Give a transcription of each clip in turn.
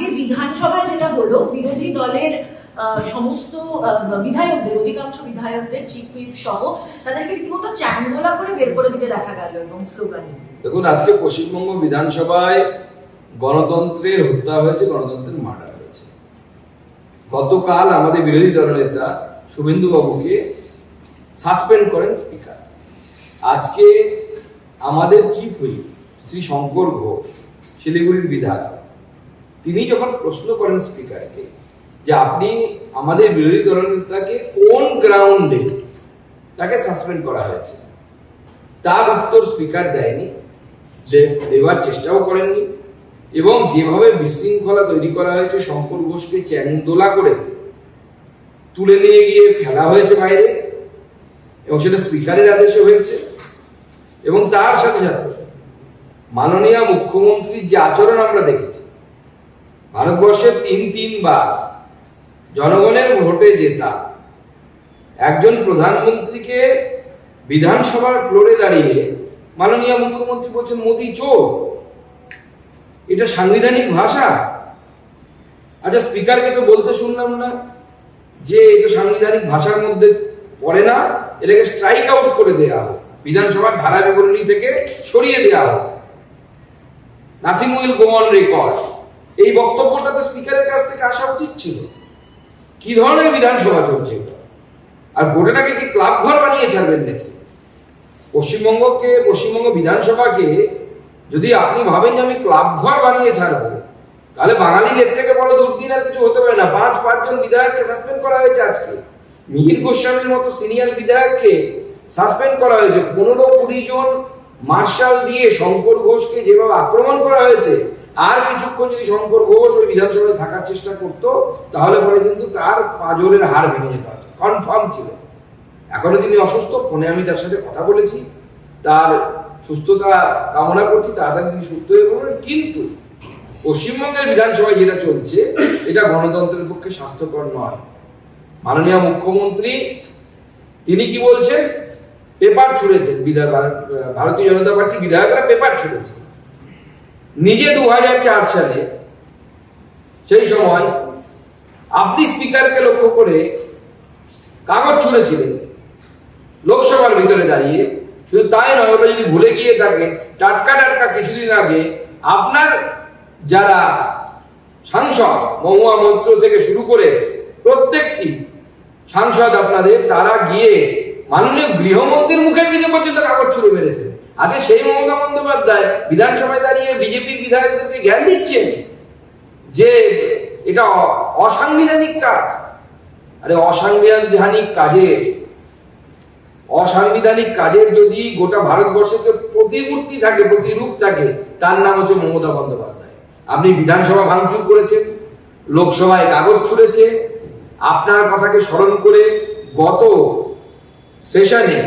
আজকের বিধানসভায় যেটা হলো, বিরোধী দলের সমস্ত বিধায়কদের, অধিকাংশ বিধায়কদের চিফ হুইপ সহ, তাদেরকে রীতিমতো চ্যাংদোলা করে বের করে দিতে দেখা গেল এবং স্লোগানে দেখুন, আজকে পশ্চিমবঙ্গ বিধানসভায় গণতন্ত্রের হত্যা হয়েছে, গণতন্ত্রের মার্ডার হয়েছে। গতকাল আমাদের বিরোধী দলনেতা শুভেন্দু বাবুকে সাসপেন্ড করেন স্পিকার। আজকে আমাদের চিফ হুইপ শ্রী শঙ্কর ঘোষ, শিলিগুড়ির বিধায়ক তিনি যখন প্রশ্ন করেন স্পিকারকে যে আপনি আমাদের বিরোধী দলনেতাকে কোন গ্রাউন্ডে তাকে সাসপেন্ড করা হয়েছে, তার উত্তর স্পিকার দেয়নি দেওয়ার চেষ্টাও করেননি এবং যেভাবে বিশৃঙ্খলা তৈরি করা হয়েছে, শঙ্কর ঘোষকে চ্যাংদোলা করে তুলে নিয়ে গিয়ে ফেলা হয়েছে বাইরে এবং সেটা স্পিকারের আদেশে হয়েছে এবং তার সাথে সাথে মাননীয় মুখ্যমন্ত্রীর যে আচরণ আমরা দেখেছি ভারতবর্ষের তিন তিনবার জনগণের ভোটে জেতা। একজন প্রধানমন্ত্রীকে বিধানসভার ফ্লোরে দাঁড়িয়ে মাননীয় মুখ্যমন্ত্রী বলছেন, মোদি, চোর। এটা সাংবিধানিক ভাষা? আচ্ছা স্পিকারকে তো বলতে শুনলাম না যে এটা সাংবিধানিক ভাষার মধ্যে পড়ে না, এটাকে স্ট্রাইক আউট করে দেওয়া হোক। বিধানসভার ধারা বিবরণী থেকে সরিয়ে দেওয়া হোক। Nothing will go on record এই বক্তব্যটা তো স্পিকারের কাছ থেকে আসা উচিত ছিল। কি ধরনের বিধানসভা চলছে এটা? আর গোটাটাকে কি ক্লাব ঘর বানিয়ে ছাড়বেন নাকি? পশ্চিমবঙ্গকে, পশ্চিমবঙ্গ বিধানসভাকে যদি আপনি ভাবেন যে আমি ক্লাব ঘর বানিয়ে ছাড়বো, তাহলে বাঙালির এর থেকে বড় দুর্দিন আর কিছু হতে পারে না। পাঁচ, পাঁচজন বিধায়ককে সাসপেন্ড করা হয়েছে আজকে। মিহির গোস্বামীর মতো সিনিয়র বিধায়ককে সাসপেন্ড করা হয়েছে। পনেরো কুড়ি জন মার্শাল দিয়ে শঙ্কর ঘোষকে যেভাবে আক্রমণ করা হয়েছে আর কিছুক্ষণ যদি শঙ্কর ঘোষ ওই বিধানসভায় থাকার চেষ্টা করতো, তাহলে পরে কিন্তু তার পাজরের হার ভেঙে যেত আছে কনফার্ম ছিল। এখনও তিনি অসুস্থ, ফোনে আমি তার সাথে কথা বলেছি। তার সুস্থতা কামনা করছি, তাড়াতাড়ি তিনি সুস্থ হয়ে পড়বেন। কিন্তু পশ্চিমবঙ্গের বিধানসভায় যেটা চলছে, এটা গণতন্ত্রের পক্ষে স্বাস্থ্যকর নয়। মাননীয় মুখ্যমন্ত্রী, তিনি কি বলছেন? পেপার ছুড়েছেন ভারতীয় জনতা পার্টির বিধায়করা পেপার ছুড়েছে। নিজে দু হাজার চার সালে, সেই সময় আপনি স্পিকারকে লক্ষ্য করে কাগজ ছুঁড়েছিলেন, লোকসভার ভিতরে দাঁড়িয়ে। শুধু তাই নয়, ওটা যদি ভুলে গিয়ে থাকে, টাটকা টাটকা কিছুদিন আগে আপনার যারা সাংসদ, মহুয়া মন্ত্র থেকে শুরু করে প্রত্যেকটি সাংসদ আপনাদের, তারা গিয়ে মাননীয় গৃহমন্ত্রীর মুখের দিকে পর্যন্ত কাগজ ছুড়ে মেরেছে। আচ্ছা সেই মমতা বন্দ্যোপাধ্যায় বিধানসভায় দাঁড়িয়ে বিজেপির বিধায়কদেরকে জ্ঞান দিচ্ছেন যে এটা অসাংবিধানিক কাজ। আরে, অসাংবিধানিক কাজে। অসাংবিধানিক কাজের যদি গোটা ভারতবর্ষের যে প্রতিমূর্তি থাকে, প্রতিরূপ থাকে, তার নাম হচ্ছে মমতা বন্দ্যোপাধ্যায়। আপনি বিধানসভা ভাঙচুর করেছেন, লোকসভায় কাগজ ছুড়েছে, আপনার কথাকে স্মরণ করে গত সেশনে,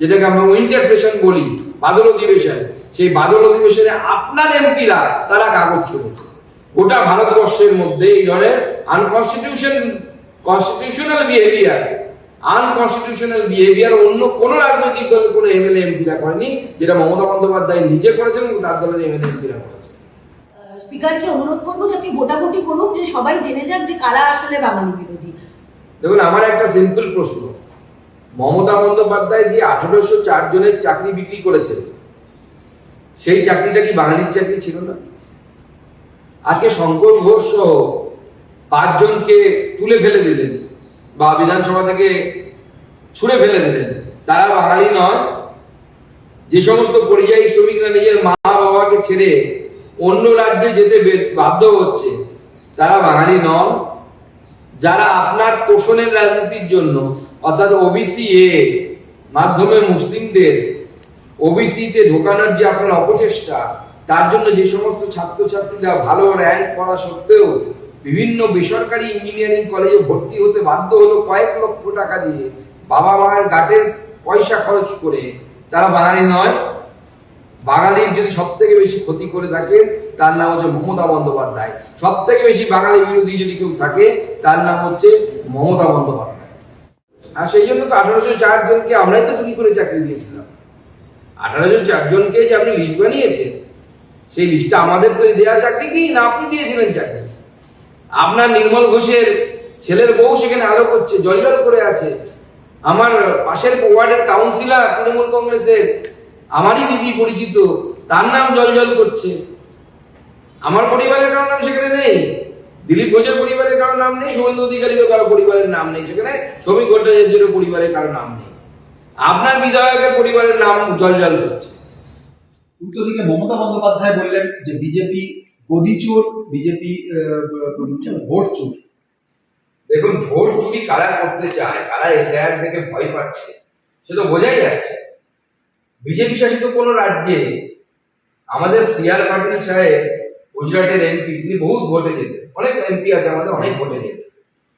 যেটাকে আমরা উইন্টার সেশন বলি বাদল অধিবেশন সেই বাদল অধিবেশনে আপনার এমপিরা তারা কাগজ ছুড়েছে। গোটা ভারতবর্ষের মধ্যে এই ধরনের unconstitution constitutional behaviour unconstitutional behaviour অন্য কোনো রাজনৈতিক দলের কোনো এমএলএ এমপিরা করেনি যেটা মমতা বন্দ্যোপাধ্যায় নিজে করেছেন এবং তার দলের এমএলএ এমপিরা করেছেন। স্পিকারকে অনুরোধ করব যাতে ভোটাভুটি করুক যে সবাই জেনে যাক যে কারা আসলে বাঙালি বিরোধী। দেখুন আমার একটা সিম্পল প্রশ্ন। মমতা বন্দ্যোপাধ্যায় যে আঠারোশো চার জনের চাকরি বিক্রি করেছেন, সেই চাকরিটা কি বাঙালির চাকরি ছিল না? আজকে শঙ্কর ঘোষ সহ পাঁচজনকে তুলে ফেলে দিলেন বা বিধানসভা থেকে ছুড়ে ফেলে দিলেন। তারা বাঙালি নয়। যে সমস্ত পরিযায়ী শ্রমিকরা নিজের মা বাবাকে ছেড়ে অন্য রাজ্যে যেতে বাধ্য হচ্ছে, তারা বাঙালি নন যারা আপনার তোষণের রাজনীতির জন্য অর্থাৎ ওবিসি এ মাধ্যমে মুসলিমদের ওবিসিতে ঢোকানোর যে আপনার অপচেষ্টা, তার জন্য যে সমস্ত ছাত্রছাত্রীরা ভালো র্যাঙ্ক করা সত্ত্বেও বিভিন্ন বেসরকারি ইঞ্জিনিয়ারিং কলেজে ভর্তি হতে বাধ্য হলো কয়েক লক্ষ টাকা দিয়ে বাবা মায়ের গাটের পয়সা খরচ করে। তারা বাঙালি নয়। বাঙালির যদি সব থেকে বেশি ক্ষতি করে থাকে, তার নাম হচ্ছে মমতা বন্দ্যোপাধ্যায়। সব থেকে বেশি বাঙালি বিরোধী যদি কেউ থাকে, তার নাম হচ্ছে মমতা বন্দ্যোপাধ্যায়। আর সেই জন্য তো আঠারোশো চার জনকে আমরাই তো চুরি করে চাকরি দিয়েছিলাম। আঠারোশো চার জনকে যে আপনি লিস্ট বানিয়েছেন, সেই লিস্টটা আমাদের তো দেওয়া চাকরি কি না আপনি দিয়েছিলেন চাকরি। আপনার নির্মল ঘোষের ছেলের বউ সেখানে আলো করছে জলজল করে আছে। আমার পাশের ওয়ার্ডের কাউন্সিলর তৃণমূল কংগ্রেসের, আমারই দিদি পরিচিত, তার নাম জলজল করছে। আমার পরিবারের কারও নাম সেখানে নেই। দিলীপ ঘোষের পরিবারের কারও নাম নেই শুভেন্দু অধিকারীরও কারও পরিবারের নাম নেই সেখানে শ্রমিক ভট্টাচার্যের পরিবারের কারও নাম নেই। আপনার বিধায়কের পরিবারের নাম জলজল করছে উল্টো দিকে মমতা বন্দ্যোপাধ্যায় বললেন যে বিজেপি গদি চোর বিজেপি ভোট চোর। দেখুন ভোট চুরি কারা করতে চায় কারা এসআইআর থেকে ভয় পাচ্ছে সে তো বোঝাই যাচ্ছে। বিজেপি শাসিত কোন রাজ্যে আমাদের সিআর পাটিল সাহেব গুজরাটের এমপি তিনি বহুত ভোটে যেতেন অনেক এমপি আছে আমাদের, অনেক ভোটে যেতেন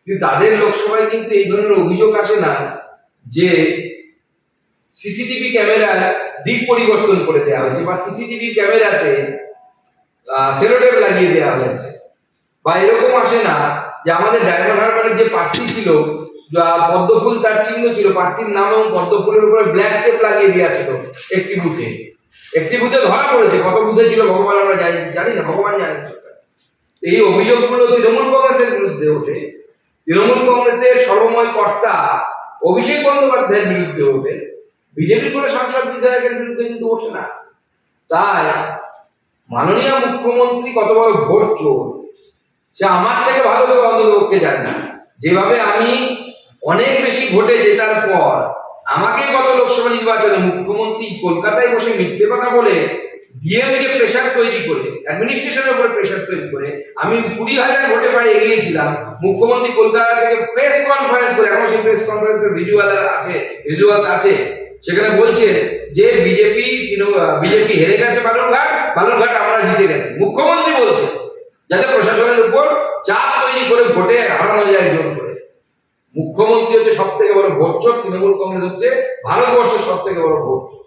কিন্তু তাদের লোকসভায় কিন্তু এই ধরনের অভিযোগ আসে না যে সিসিটিভি ক্যামেরার দিক পরিবর্তন করে দেওয়া হয়েছে বা সিসিটিভি ক্যামেরাতে সেলোটেপ লাগিয়ে দেওয়া হয়েছে। বা এরকম আসে না যে আমাদের ডায়মন্ড হারবারের যে প্রার্থী ছিল পদ্মফুল তার চিহ্ন ছিল, প্রার্থীর নাম এবং পদ্মফুলের উপরে ব্ল্যাক টেপ লাগিয়ে দেওয়া ছিল একটি বুথে একটি বুথে ধরা পড়েছে, কত বুথে ছিল ভগবান আমরা জানি জানি না, ভগবান জানেন। এই অভিযোগগুলো তৃণমূল কংগ্রেসের বিরুদ্ধে ওঠে। তৃণমূল কংগ্রেসের সর্বময় কর্তা অভিষেক বন্দ্যোপাধ্যায়ের বিরুদ্ধে ওঠে। বিজেপির কোনো সাংসদ বিধায়কের বিরুদ্ধে কিন্তু ওঠে না। তাই মাননীয় মুখ্যমন্ত্রী কত বড় ভোট চোর। সে আমার থেকে ভালো করে অন্ততপক্ষে জানে না। যেভাবে আমি অনেক বেশি ভোটে জেতার পর আমাকে গত লোকসভা নির্বাচনে মুখ্যমন্ত্রী কলকাতায় বসে মিথ্যে কথা বলে ডিএমকে প্রেশার তৈরি করে অ্যাডমিনিস্ট্রেশনের উপরে প্রেশার তৈরি করে, আমি কুড়ি হাজার ভোটে প্রায় এগিয়েছিলাম মুখ্যমন্ত্রী কলকাতা থেকে প্রেস কনফারেন্স করে, এখন সেই প্রেস কনফারেন্সের ভিজুয়াল আছে ভিজুয়ালস আছে, সেখানে বলছে যে বিজেপি বিজেপি হেরে গেছে বালুরঘাট বালুরঘাট আমরা জিতে গেছি। মুখ্যমন্ত্রী বলছে, যাতে প্রশাসনের উপর চাপ তৈরি করে ভোটে হারানো যায় জোর মুখ্যমন্ত্রী হচ্ছে সব থেকে বড় ভোট চোর, তৃণমূল কংগ্রেস হচ্ছে ভারতবর্ষের সব থেকে বড় ভোট চোর।